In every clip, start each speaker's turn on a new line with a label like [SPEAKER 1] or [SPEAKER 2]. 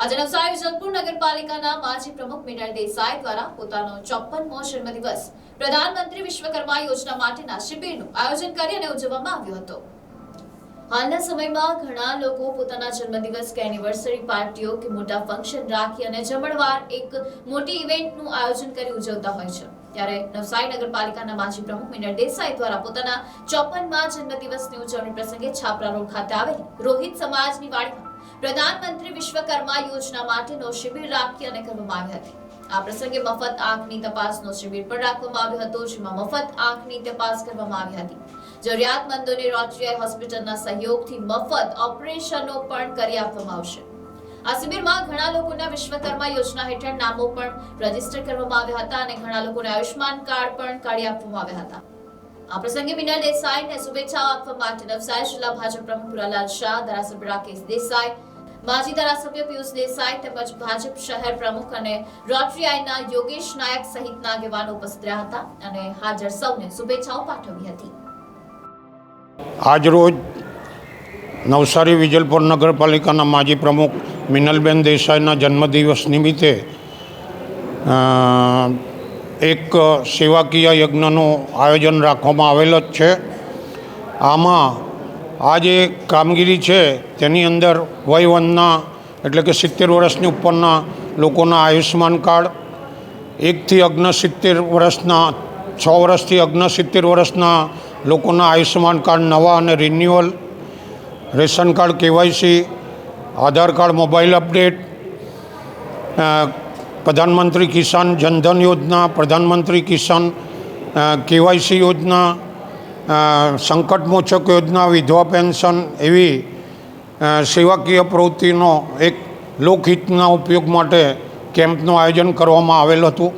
[SPEAKER 1] આજે નવસારી જલપુર નગરપાલિકાના માજી પ્રમુખ મિનલ દેસાઈ દ્વારા પોતાનો ચોપ્પનમો જન્મદિવસ પ્રધાનમંત્રી વિશ્વકર્મા યોજના માટેના શિબિરનું આયોજન કરી અને ઉજવવામાં આવ્યો હતો. હાલના સમયમાં ઘણા લોકો પોતાના જન્મદિવસ કે એનિવર્સરી પાર્ટીઓ કે મોટા ફંક્શન રાખી અને જમણવાર એક મોટી ઇવેન્ટનું આયોજન કરી ઉજવતા હોય છે. ત્યારે નવસારી નગરપાલિકાના માજી પ્રમુખ મિનર દેસાઈ દ્વારા પોતાના ચોપનમાં જન્મદિવસની ઉજવણી પ્રસંગે છાપરા રોડ ખાતે આવેલી રોહિત સમાજની વાડીમાં પ્રધાનમંત્રી વિશ્વકર્મા યોજના માટેનો શિબિર રાખી અને કરવામાં આવી હતી. આ પ્રસંગે મફત આંખની તપાસનો શિબિર પણ રાખવામાં આવ્યો હતો, જેમાં મફત આંખની તપાસ કરવામાં આવી હતી. જરૂરિયાતમંદોને રોટરી હોસ્પિટલના સહયોગથી મફત ઓપરેશનો પણ કરી આપવામાં આવશે. આ શિબિરમાં ઘણા લોકોના વિશ્વકર્મા યોજના હેઠળ નામો પણ રજિસ્ટર કરવામાં આવ્યા હતા અને ઘણા લોકોને આયુષ્યમાન કાર્ડ પણ કાઢી આપવામાં આવ્યા હતા. આ પ્રસંગે મિનલ દેસાઈને શુભેચ્છાઓ આપવા માટે નવસારી જિલ્લા ભાજપ પ્રમુખ પુરાલાલ શાહ, ધારાસભ્ય રાકેશ દેસાઈ, માજી ધારાસભ્ય પિયુષ દેસાઈ તેમજ ભાજપ શહેર પ્રમુખ અને રોટરી આઈના યોગેશ નાયક સહિતના આગેવાનો ઉપસ્થિત રહ્યા હતા અને હાજર સૌને શુભેચ્છાઓ પાઠવી હતી.
[SPEAKER 2] આજરોજ નવસારી વિજલપુર નગરપાલિકાના માજી પ્રમુખ મિનલબેન દેસાઈના જન્મદિવસ નિમિત્તે એક સેવાકીય યજ્ઞનું આયોજન રાખવામાં આવેલ જ છે. આમાં આ જે કામગીરી છે, તેની અંદર વયવનના એટલે કે સિત્તેર વર્ષની ઉપરના લોકોના આયુષ્માન કાર્ડ, એકથી અગ્નસિત્તેર વર્ષના, છ વર્ષથી અગ્નસિત્તેર વર્ષના લોકોના આયુષ્યમાન કાર્ડ નવા અને renewal, ration card KYC, Aadhaar card mobile update Pradhan Mantri Kisan Jan Dhan યોજના પ્રધાનમંત્રી કિસાન કેવાયસી યોજના સંકટમોચક યોજના વિધવા પેન્શન એવી સેવાકીય પ્રવૃત્તિનો એક લોકહિતના ઉપયોગ માટે કેમ્પનું આયોજન કરવામાં આવેલ હતું.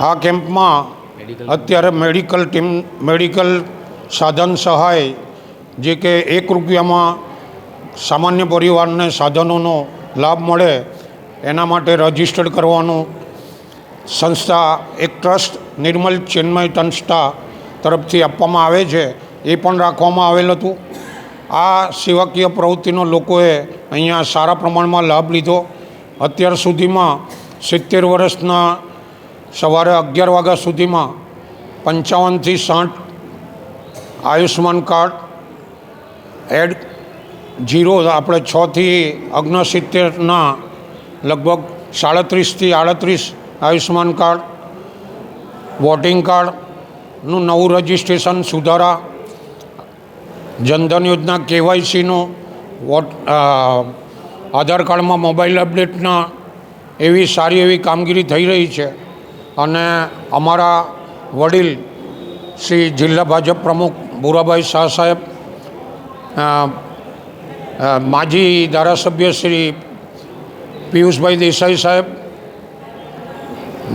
[SPEAKER 2] આ કેમ્પમાં અત્યારે મેડિકલ ટીમ મેડિકલ સાધન સહાય જે કે એક રૂપિયામાં સામાન્ય પરિવારને સાધનોનો લાભ મળે એના માટે રજીસ્ટર્ડ કરવાનું સંસ્થા એક ટ્રસ્ટ, નિર્મલ ચિન્મય સંસ્થા તરફથી આપવામાં આવે છે, એ પણ રાખવામાં આવેલ હતું. આ સેવાકીય પ્રવૃત્તિનો લોકોએ અહીંયા સારા પ્રમાણમાં લાભ લીધો. અત્યાર સુધીમાં સિત્તેર વર્ષના સવારે અગિયાર વાગ્યા સુધીમાં પંચાવનથી સાઠ આયુષ્માન કાર્ડ એડ, જીરો, આપણે છથી અગ્નસિત્તેરના લગભગ સાડત્રીસથી આડત્રીસ આયુષ્યમાન કાર્ડ, વોટિંગ કાર્ડનું નવું રજિસ્ટ્રેશન સુધારા, જનધન યોજના કેવાયસીનું વોટ આધાર કાર્ડમાં મોબાઈલ અપડેટના એવી સારી એવી કામગીરી થઈ રહી છે. અને અમારા વડીલ શ્રી જિલ્લા ભાજપ પ્રમુખ ભૂરાભાઈ શાહ સાહેબ માજી ધારાસભ્ય શ્રી પિયુષભાઈ દેસાઈ સાહેબ,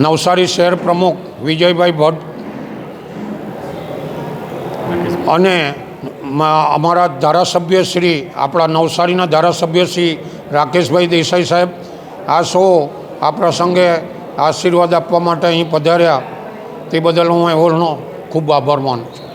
[SPEAKER 2] નવસારી શહેર પ્રમુખ વિજયભાઈ ભટ્ટ અને અમારા ધારાસભ્ય શ્રી, આપણા નવસારીના ધારાસભ્ય શ્રી રાકેશભાઈ દેસાઈ સાહેબ, આ શો આ પ્રસંગે આશીર્વાદ આપવા માટે અહીં પધાર્યા. તે બદલ હું એવોનો ખૂબ આભાર માનું છું.